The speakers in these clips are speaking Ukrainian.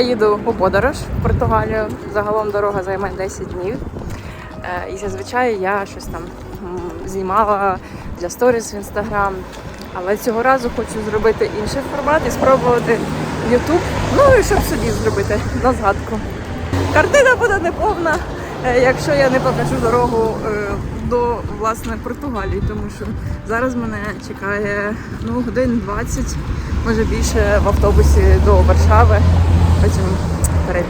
Я їду у подорож в Португалію. Загалом дорога займе 10 днів. Е, І зазвичай я щось там знімала для сторіс в інстаграм. Але цього разу хочу зробити інший формат і спробувати YouTube. Ну і щоб собі зробити на згадку. Картина буде неповна, е, якщо я не покажу дорогу е, до власне Португалії, тому що зараз мене чекає ну, годин 20, може більше в автобусі до Варшави. Потім переліт.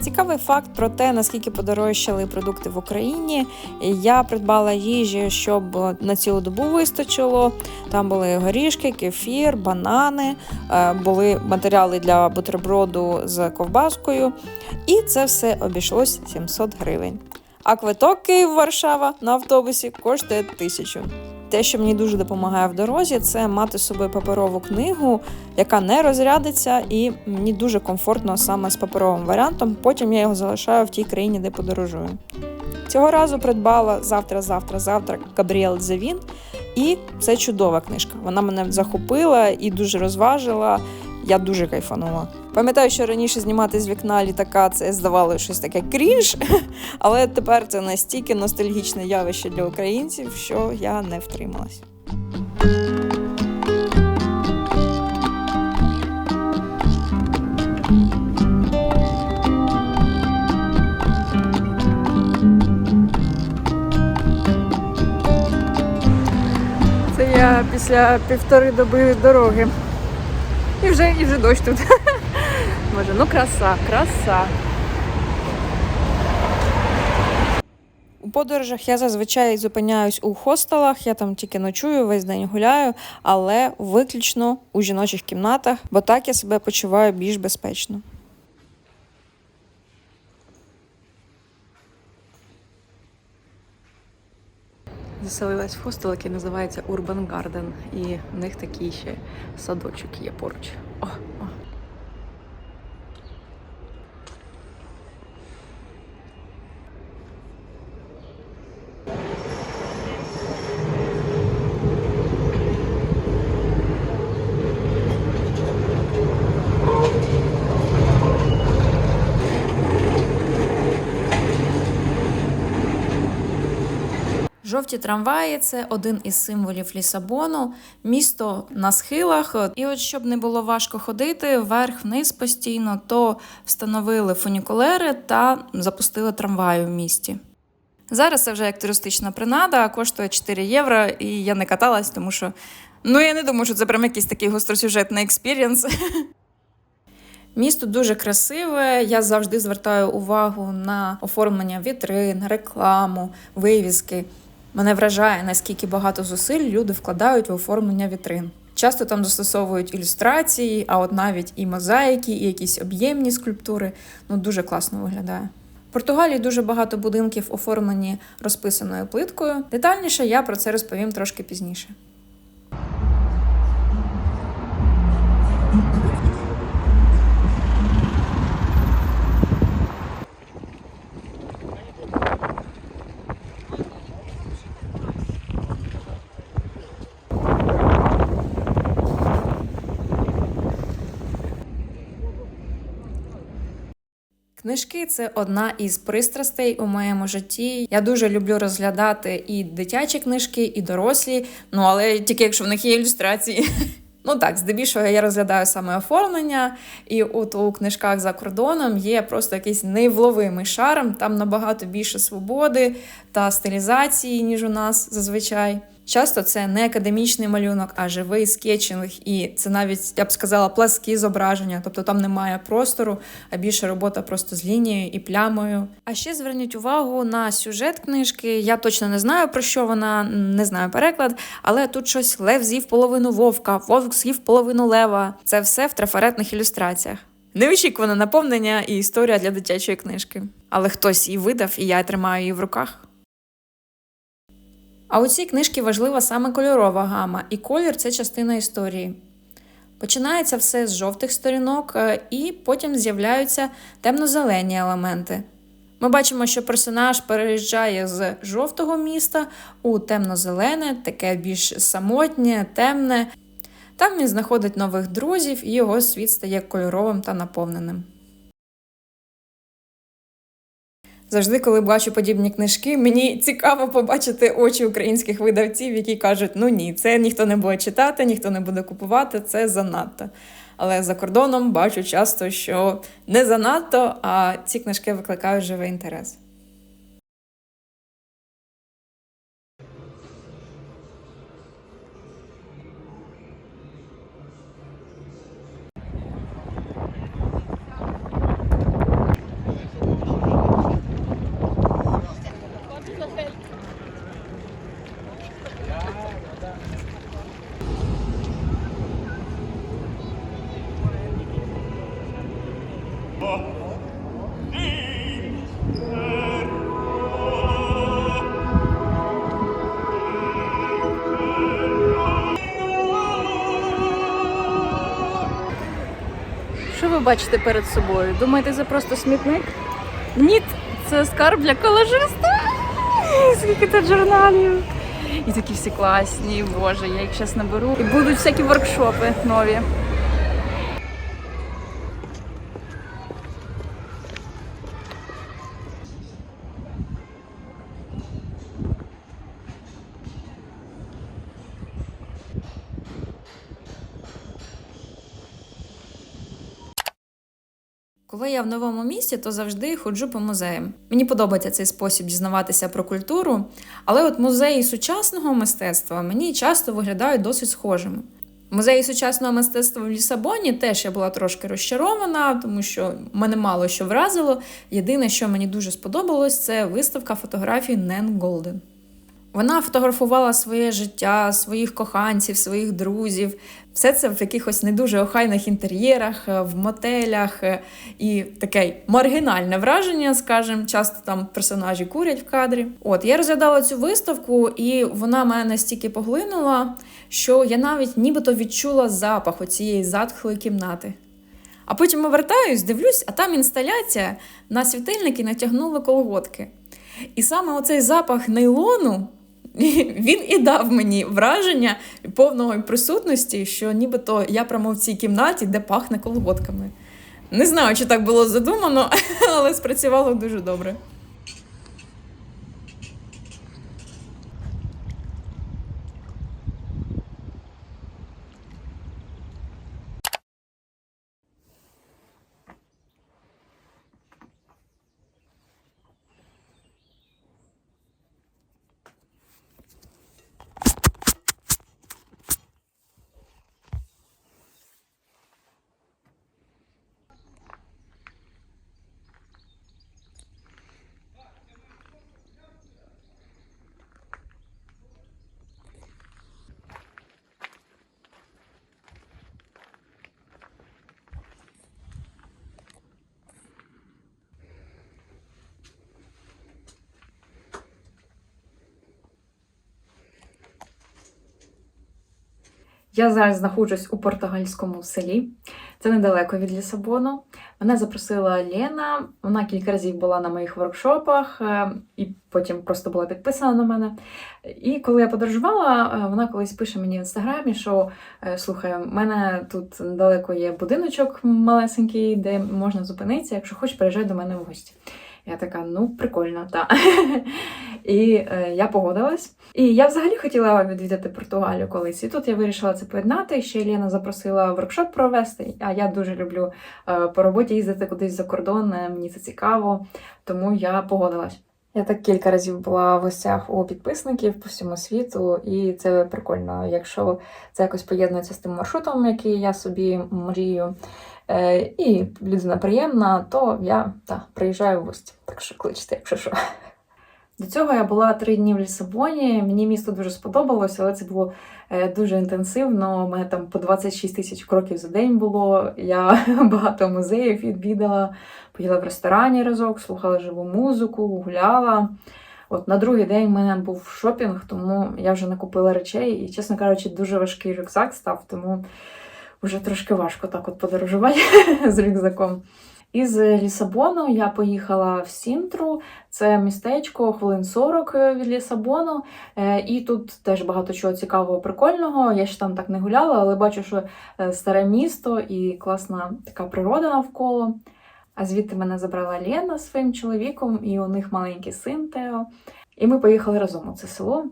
Цікавий факт про те, наскільки подорожчали продукти в Україні. Я придбала їжі, щоб на цілу добу вистачило. Там були горішки, кефір, банани, е, були матеріали для бутерброду з ковбаскою. І це все обійшлось 700 гривень. А квиток Київ-Варшава на автобусі коштує тисячу. Те, що мені дуже допомагає в дорозі, це мати з собою паперову книгу, яка не розрядиться, і мені дуже комфортно саме з паперовим варіантом. Потім я його залишаю в тій країні, де подорожую. Цього разу придбала завтра, завтра, завтра Габріел Зевін, і це чудова книжка. Вона мене захопила і дуже розважила. Я дуже кайфанула. Пам'ятаю, що раніше знімати з вікна літака це здавалося щось таке крінж, але тепер це настільки ностальгічне явище для українців, що я не втрималась. Це я після півтори доби дороги. І вже, і вже дощ тут. Може, ну краса, краса. У подорожах я зазвичай зупиняюсь у хостелах, я там тільки ночую, весь день гуляю, але виключно у жіночих кімнатах, бо так я себе почуваю більш безпечно. Заселилась в хостел, який називається Urban Garden. І в них такий ще садочок є поруч. О, о. Жовті трамваї це один із символів Лісабону, місто на схилах. І от щоб не було важко ходити вверх-вниз постійно, то встановили фунікулери та запустили трамваї в місті. Зараз це вже як туристична принада, коштує 4 євро, і я не каталась, тому що ну я не думаю, що це прям якийсь такий гостросюжетний експірієнс. Місто дуже красиве. Я завжди звертаю увагу на оформлення вітрин, рекламу, вивіски. Мене вражає, наскільки багато зусиль люди вкладають в оформлення вітрин. Часто там застосовують ілюстрації, а от навіть і мозаїки, і якісь об'ємні скульптури. Ну дуже класно виглядає. В Португалії дуже багато будинків оформлені розписаною плиткою. Детальніше я про це розповім трошки пізніше. Книжки це одна із пристрастей у моєму житті. Я дуже люблю розглядати і дитячі книжки, і дорослі. Ну але тільки якщо в них є ілюстрації. Ну так, здебільшого я розглядаю саме оформлення, і от у книжках за кордоном є просто якийсь невловимий шарм, там набагато більше свободи та стилізації, ніж у нас зазвичай. Часто це не академічний малюнок, а живий скетчинг, і це навіть я б сказала пласкі зображення, тобто там немає простору, а більше робота просто з лінією і плямою. А ще зверніть увагу на сюжет книжки. Я точно не знаю про що вона, не знаю переклад, але тут щось лев з'їв половину вовка, вовк з'їв половину лева. Це все в трафаретних ілюстраціях. Неочікуване наповнення і історія для дитячої книжки. Але хтось її видав, і я тримаю її в руках. А у цій книжці важлива саме кольорова гама, і колір це частина історії. Починається все з жовтих сторінок, е, і потім з'являються темно-зелені елементи. Ми бачимо, що персонаж переїжджає з жовтого міста у темно-зелене, таке більш самотнє, темне. Так він знаходить нових друзів, і його світ стає кольоровим та наповненим. Завжди, коли бачу подібні книжки, мені цікаво побачити очі українських видавців, які кажуть: ну ні, це ніхто не буде читати, ніхто не буде купувати, це занадто. Але за кордоном бачу часто, що не занадто, а ці книжки викликають живий інтерес. Бачите перед собою? Думаєте, це просто смітник? Ні, це скарб для колажиста. Скільки тут журналів. І такі всі класні, боже, я їх зараз наберу. І будуть всякі воркшопи нові. Я в новому місті, то завжди ходжу по музеям. Мені подобається цей спосіб дізнаватися про культуру, але от музеї сучасного мистецтва мені часто виглядають досить схожими. Музеї сучасного мистецтва в Лісабоні теж я була трошки розчарована, тому що мене мало що вразило. Єдине, що мені дуже сподобалось, це виставка фотографій Нен Голден. Вона фотографувала своє життя, своїх коханців, своїх друзів. Все це в якихось не дуже охайних інтер'єрах, е, в мотелях е, і таке маргінальне враження, скажімо, часто там персонажі курять в кадрі. От я розглядала цю виставку, і вона мене настільки поглинула, що я навіть нібито відчула запах оцієї затхлої кімнати. А потім повертаюсь, дивлюсь, а там інсталяція на світильники натягнули колготки. І саме оцей запах нейлону він і дав мені враження повної присутності, що нібито я прямо в цій кімнаті, де пахне колготками. Не знаю, чи так було задумано, але спрацювало дуже добре. Я зараз знаходжусь у португальському селі. Це недалеко від Лісабону. Мене запросила Лена. Вона кілька разів була на моїх воркшопах е, і потім просто була підписана на мене. І коли я подорожувала, е, вона колись пише мені в інстаграмі, що е, слухай, у мене тут недалеко є будиночок малесенький, де можна зупинитися. Якщо хочеш, приїжджай до мене в гості. Я така, ну прикольно, так. І е, я погодилась. І я взагалі хотіла відвідати Португалію колись. І тут я вирішила це поєднати. Ще Лена запросила воркшоп провести. А я дуже люблю е, по роботі їздити кудись за кордон. е, Мені це цікаво, тому я погодилась. Я так кілька разів була в гостях у підписників по всьому світу, і це прикольно. Якщо це якось поєднується з тим маршрутом, який я собі мрію, і людина приємна, то я та, приїжджаю в гості. Так що кличте, якщо що. До цього я була три дні в Лісабоні. Мені місто дуже сподобалось, але це було е, дуже інтенсивно. У мене там по 26 тисяч кроків за день було. Я багато музеїв відвідала, поїла в ресторані разок, слухала живу музику, гуляла. От на другий день в мене був шопінг, тому я вже накупила речей і, чесно кажучи, дуже важкий рюкзак став, тому вже трошки важко так от подорожувати з рюкзаком. Із Лісабону я поїхала в Сінтру. Це містечко хвилин 40 від Лісабону. Е, І тут теж багато чого цікавого, прикольного. Я ще там так не гуляла, але бачу, що е, старе місто і класна така природа навколо. А звідти мене забрала Лена зі своїм чоловіком, і у них маленький син Тео. І ми поїхали разом у це село.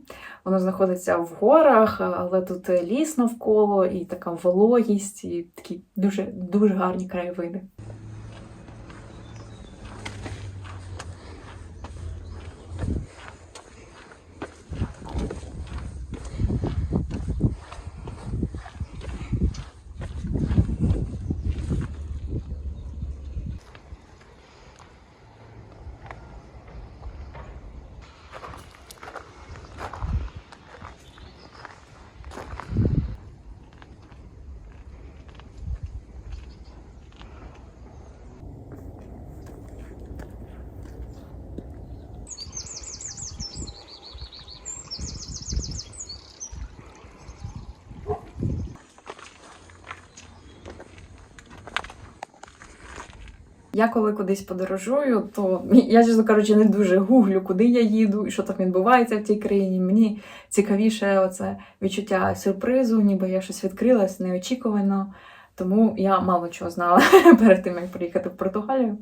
Воно знаходиться в горах, але тут ліс навколо, і така вологість, і такі дуже дуже гарні краєвиди. Я коли кудись подорожую, то я, чесно кажучи, не дуже гуглю, куди я їду і що там відбувається в тій країні. Мені цікавіше оце відчуття сюрпризу, ніби я щось відкрилась неочікувано. Тому я мало чого знала перед тим, як приїхати в Португалію.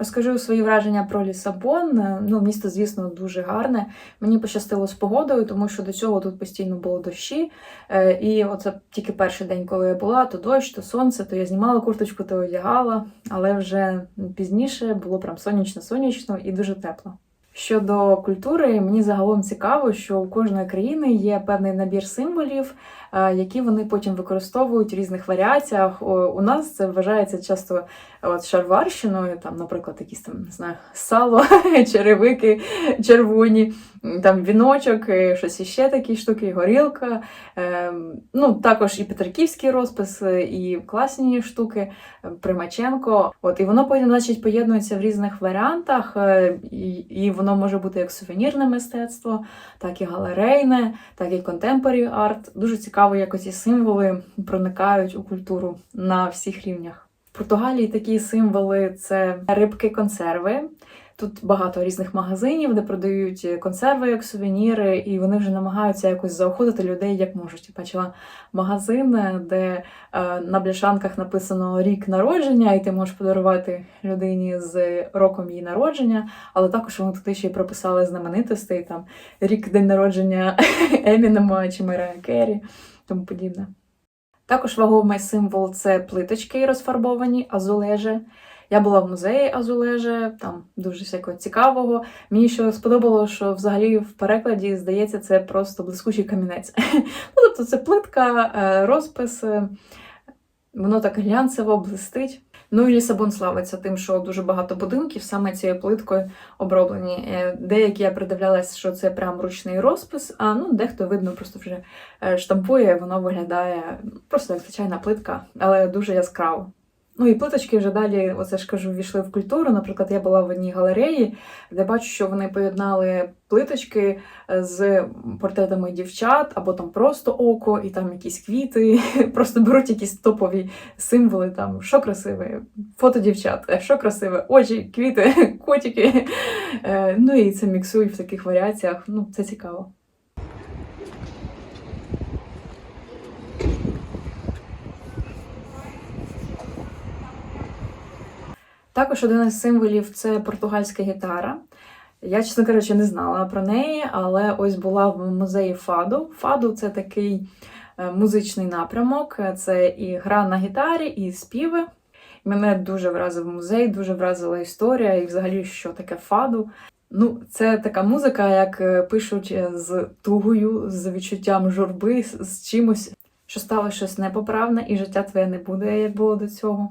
Розкажу свої враження про Лісабон. Ну, місто, звісно, дуже гарне. Мені пощастило з погодою, тому що до цього тут постійно було дощі. Е, І оце тільки перший день, коли я була, то дощ, то сонце, то я знімала курточку, то одягала. Але вже пізніше було прям сонячно-сонячно і дуже тепло. Щодо культури, мені загалом цікаво, що у кожної країни є певний набір символів, е, які вони потім використовують в різних варіаціях. У нас це вважається часто от шарварщиною, там, наприклад, якісь там не знаю, сало, черевики червоні, там віночок, е, щось іще такі штуки, горілка. Е, Ну, також і Петриківський розпис, е, і класні штуки, е, Примаченко. От, і воно потім, значить, поєднується в різних варіантах, е, і, і воно може бути як сувенірне мистецтво, так і галерейне, так і контемпорі арт. Дуже цікаво, як оці символи проникають у культуру на всіх рівнях. В Португалії такі символи це рибки консерви. Тут багато різних магазинів, де продають консерви як сувеніри, і вони вже намагаються якось заохотити людей як можуть. Я бачила магазин, де е, на бляшанках написано рік народження, і ти можеш подарувати людині з роком її народження, але також вони туди ще й прописали знаменитостей, там рік день народження Емінема чи Мерая Керрі, тому подібне. Також вагомий символ це плиточки розфарбовані, азулежі. Я була в музеї Азулеже, там дуже всякого цікавого. Мені що сподобалося, що взагалі в перекладі здається, це просто блискучий камінець. Ну, тобто це плитка, е, розпис, е, воно так глянцево блистить. Ну і Лісабон славиться тим, що дуже багато будинків саме цією плиткою оброблені. Е, Деякі я придивлялась, що це прям ручний розпис, а ну дехто видно просто вже штампує, воно виглядає просто як звичайна плитка, але дуже яскраво. Ну і плиточки вже далі, оце ж кажу, війшли в культуру. Наприклад, я була в одній галереї, де бачу, що вони поєднали плиточки з портретами дівчат, або там просто око, і там якісь квіти. Просто беруть якісь топові символи, там що красиве, фото дівчат, е, що красиве, очі, квіти, котики. Е, Ну і це міксують в таких варіаціях. Ну, це цікаво. Також один із символів це португальська гітара. Я, чесно кажучи, не знала про неї, але ось була в музеї Фаду. Фаду це такий е, музичний напрямок, це і гра на гітарі, і співи. Мене дуже вразив музей, дуже вразила історія, і взагалі, що таке фаду. Ну, це така музика, як е, пишуть е, з тугою, з відчуттям журби, з, з чимось, що стало щось непоправне, і життя твоє не буде, як було до цього.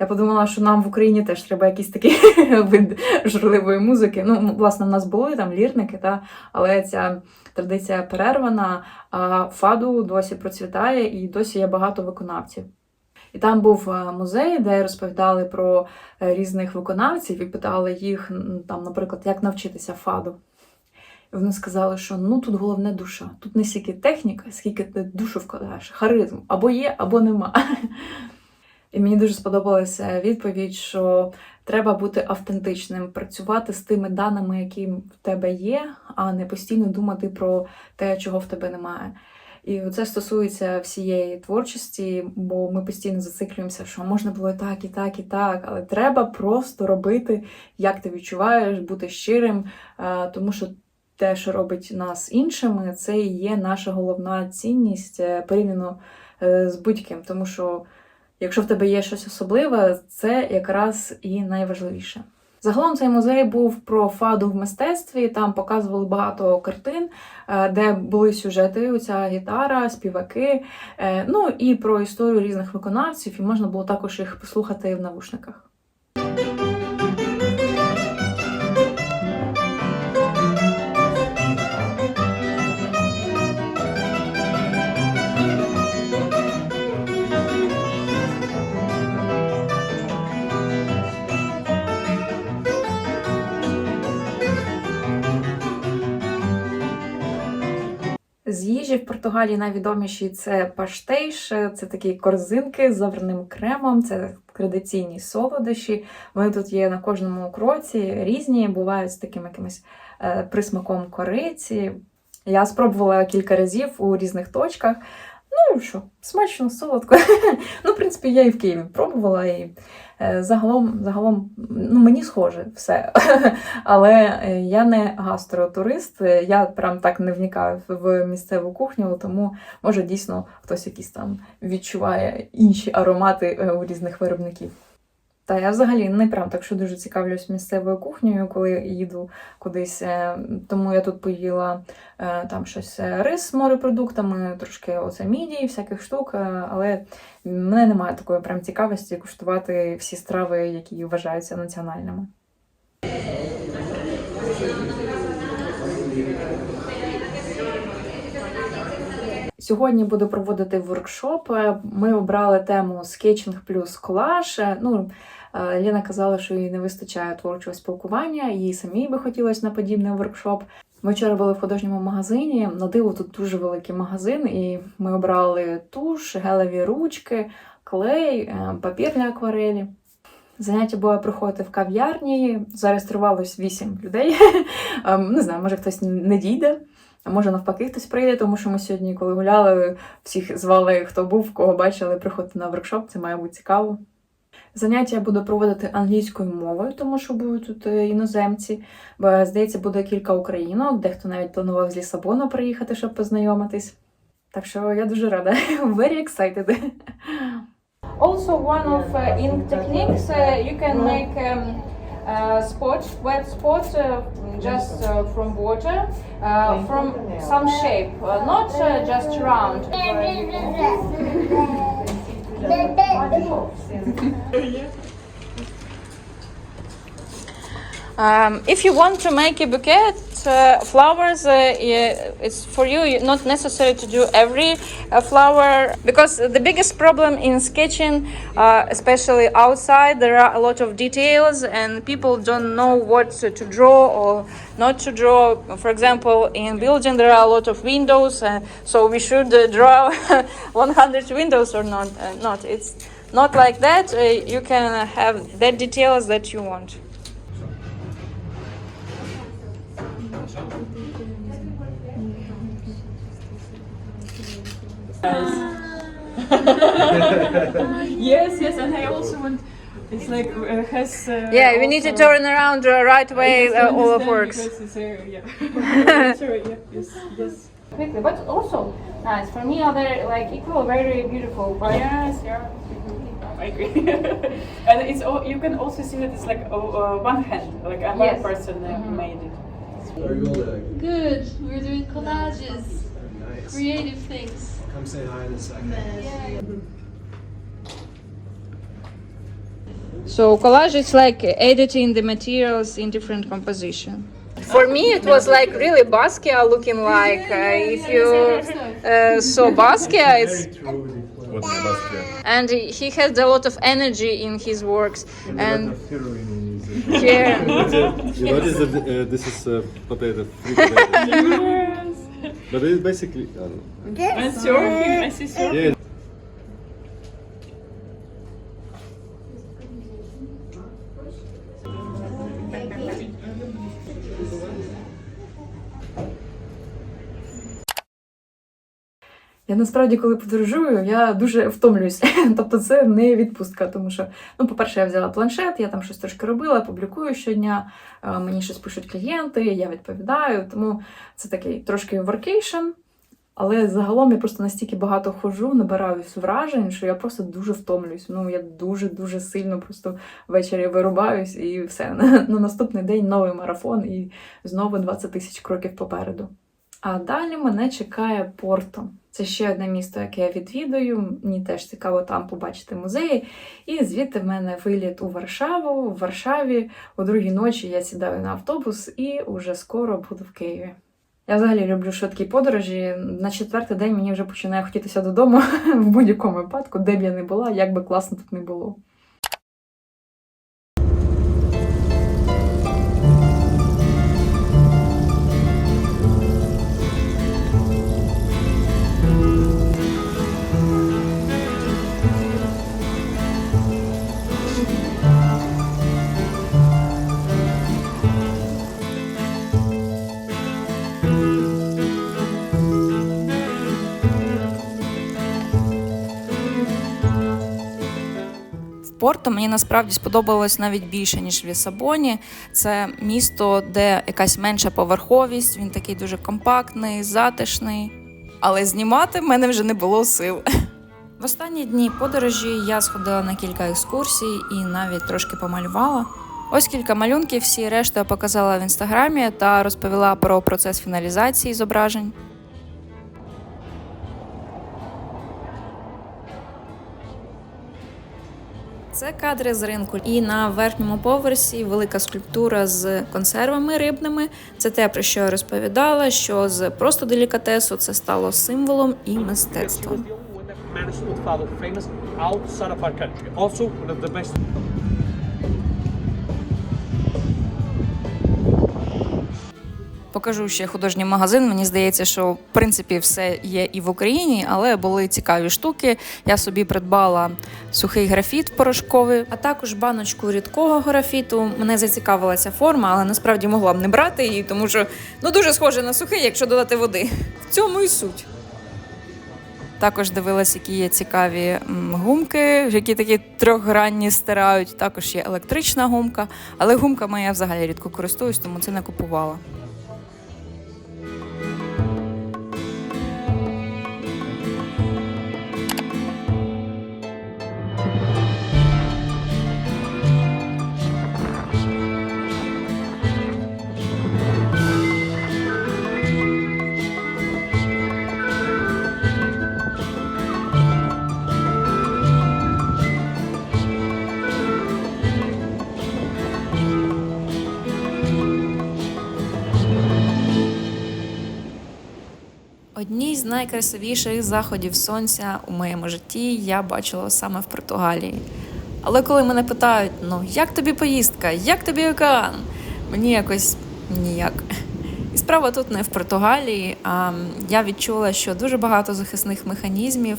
Я подумала, що нам в Україні теж треба якийсь такий вид журливої музики. Ну, власне, в нас були там лірники, та, але ця традиція перервана, а фаду досі процвітає і досі є багато виконавців. І там був е, музей, де розповідали про е, різних виконавців і питали їх, там, наприклад, як навчитися фаду. І вони сказали, що ну тут головне душа. Тут не стільки техніка, скільки ти душу вкладаєш, харизм. Або є, або нема. І мені дуже сподобалася відповідь, що треба бути автентичним, працювати з тими даними, які в тебе є, а не постійно думати про те, чого в тебе немає. І це стосується всієї творчості, бо ми постійно зациклюємося, що можна було і так, і так, і так, але треба просто робити, як ти відчуваєш, бути щирим, е, тому що те, що робить нас іншими, це і є наша головна цінність е, порівняно е, з будь-ким. Тому що якщо в тебе є щось особливе, це якраз і найважливіше. Загалом цей музей був про фаду в мистецтві. Там показували багато картин, е, де були сюжети, оця гітара, співаки, е, ну і про історію різних виконавців, і можна було також їх послухати в навушниках. Португалії найвідоміші це паштейш, це такі корзинки з заварним кремом, це традиційні солодощі. Вони тут є на кожному кроці, різні, бувають з таким якимось е, присмаком кориці. Я спробувала кілька разів у різних точках. Ну що, смачно, солодко. ну, в принципі, я і в Києві пробувала, загалом, загалом ну, мені схоже все. Але е, я не гастротурист, е, я прям так не вникаю в місцеву кухню, тому може дійсно хтось якісь там відчуває інші аромати е, у різних виробників. Та я взагалі не прям так, що дуже цікавлюсь місцевою кухнею, коли їду кудись. е, Тому я тут поїла е, там щось е, рис з морепродуктами, трошки оце мідії, всяких штук, але в мене немає такої прям цікавості куштувати всі страви, які вважаються національними. Сьогодні буду проводити воркшоп. Ми обрали тему скетчинг плюс колаж. Ну, Ліна казала, що їй не вистачає творчого спілкування, їй самій би хотілося на подібний воркшоп. Ми вчора були в художньому магазині. На диво тут дуже великий магазин, і ми обрали туш, гелеві ручки, клей, е, папір для акварелі. Заняття було проходити в кав'ярні. Зареєструвалось 8 людей. Ем, Не знаю, може хтось не дійде. А може навпаки хтось прийде, тому що ми сьогодні, коли гуляли, всіх звали, хто був, кого бачили, приходити на воркшоп, це має бути цікаво. Заняття я буду проводити англійською мовою, тому що будуть тут е, іноземці. Бо, здається, буде кілька українок, дехто навіть планував з Лісабона приїхати, щоб познайомитись. Так що я дуже рада. Very excited. Also, one of uh, ink techniques, uh, you can make um, uh, spots, wet spots, uh, just uh, from water, uh, from some shape, uh, not uh, just round. 对对。Um, if you want to make a bouquet, uh, flowers, uh, it's for you not necessary to do every uh, flower because the biggest problem in sketching, uh, especially outside, there are a lot of details and people don't know what to, to draw or not to draw. For example, in building there are a lot of windows, uh, so we should uh, draw 100 windows or not. Not it's not like that. You can have that details that you want. Yes, yes, and I also want. It's like uh, has. Uh, Yeah, we need to turn around the right way. Uh, all of understand works. because it's, uh, yeah. Sorry, yeah, yes, yes. quickly, but also nice. For me, other like equal, very beautiful. But Yes, yeah. I agree. and it's all, you can also see that it's like oh, uh, one hand, like uh, one Yes. person uh, made it. Are you all there? Good. We're doing collages, Nice. creative things. Come say hi in a second. So collage is like editing the materials in different composition. For me, it was like really Basquiat looking like. Uh, if you uh, saw Basquiat, it's and he has a lot of energy in his works. And And lot of heroin in his yeah, You notice that uh, this is uh, potato, free potato. Yes. but it's basically, I don't know. And surfing, I see surfing. yeah, Я насправді, коли подорожую, я дуже втомлююсь. тобто це не відпустка, тому що, ну, по-перше, я взяла планшет, я там щось трошки робила, публікую щодня, е, мені щось пишуть клієнти, я відповідаю. Тому це такий трошки воркейшн. Але загалом я просто настільки багато ходжу, набираюсь вражень, що я просто дуже втомлююсь. Ну я дуже дуже сильно просто ввечері вирубаюсь і все. На наступний день новий марафон і знову 20 тисяч кроків попереду. А далі мене чекає Порто. Це ще одне місто, яке я відвідую. Мені теж цікаво там побачити музеї. І звідти в мене виліт у Варшаву. В Варшаві о другій ночі я сідаю на автобус і уже скоро буду в Києві. Я взагалі люблю швидкі подорожі. На четвертий день мені вже починає хотітися додому в будь-якому випадку, де б я не була, як би класно тут не було. В Порто мені насправді сподобалось навіть більше, ніж в Лісабоні. Це місто, де якась менша поверховість, він такий дуже компактний, затишний. Але знімати в мене вже не було сил. В останні дні подорожі я сходила на кілька екскурсій і навіть трошки помалювала. Ось кілька малюнків, всі решта показала в інстаграмі та розповіла про процес фіналізації зображень. Це кадри з ринку. І на верхньому поверсі велика скульптура з консервами рибними. Це те, про що я розповідала, що з просто делікатесу це стало символом і мистецтвом. Покажу ще художній магазин. Мені здається, що в принципі все є і в Україні, але були цікаві штуки. Я собі придбала сухий графіт порошковий, а також баночку рідкого графіту. Мене зацікавила ця форма, але насправді могла б не брати її, тому що ну дуже схоже на сухий, якщо додати води. В цьому і суть. Також дивилась, які є цікаві гумки, які такі трьохгранні стирають. Також є електрична гумка, але гумками я взагалі рідко користуюсь, тому це не купувала. Найкрасивіших заходів сонця у моєму житті я бачила саме в Португалії. Але коли мене питають, ну як тобі поїздка, як тобі океан, мені якось ніяк. І справа тут не в Португалії, а я відчула, що дуже багато захисних механізмів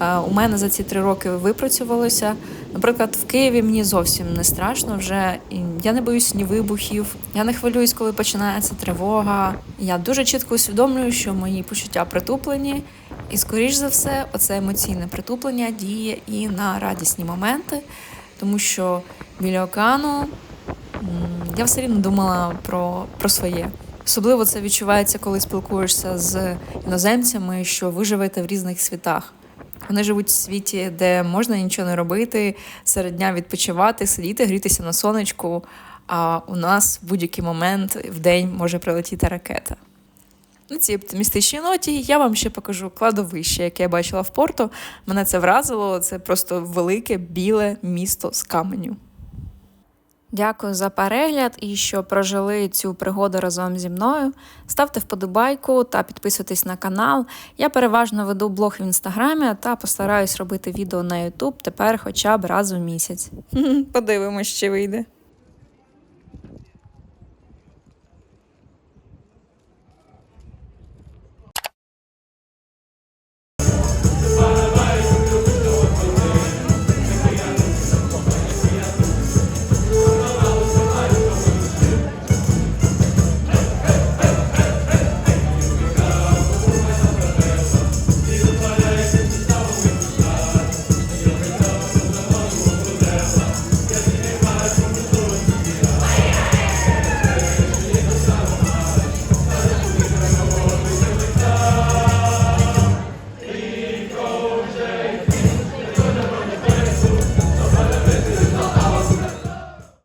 у мене за ці три роки випрацювалося. Наприклад, в Києві мені зовсім не страшно вже. Я не боюсь ні вибухів, я не хвилююсь, коли починається тривога. Я дуже чітко усвідомлюю, що мої почуття притуплені, і, скоріш за все, оце емоційне притуплення діє і на радісні моменти, тому що біля океану я все рівно думала про, про своє. Особливо це відчувається, коли спілкуєшся з іноземцями, що ви живете в різних світах. Вони живуть в світі, де можна нічого не робити, серед дня відпочивати, сидіти, грітися на сонечку. А у нас в будь-який момент в день може прилетіти ракета. На цій оптимістичній ноті я вам ще покажу кладовище, яке я бачила в порту. Мене це вразило. Це просто велике біле місто з каменю. Дякую за перегляд і що прожили цю пригоду разом зі мною. Ставте вподобайку та підписуйтесь на канал. Я переважно веду блог в інстаграмі та постараюсь робити відео на Ютуб тепер хоча б раз у місяць. Подивимось, чи вийде.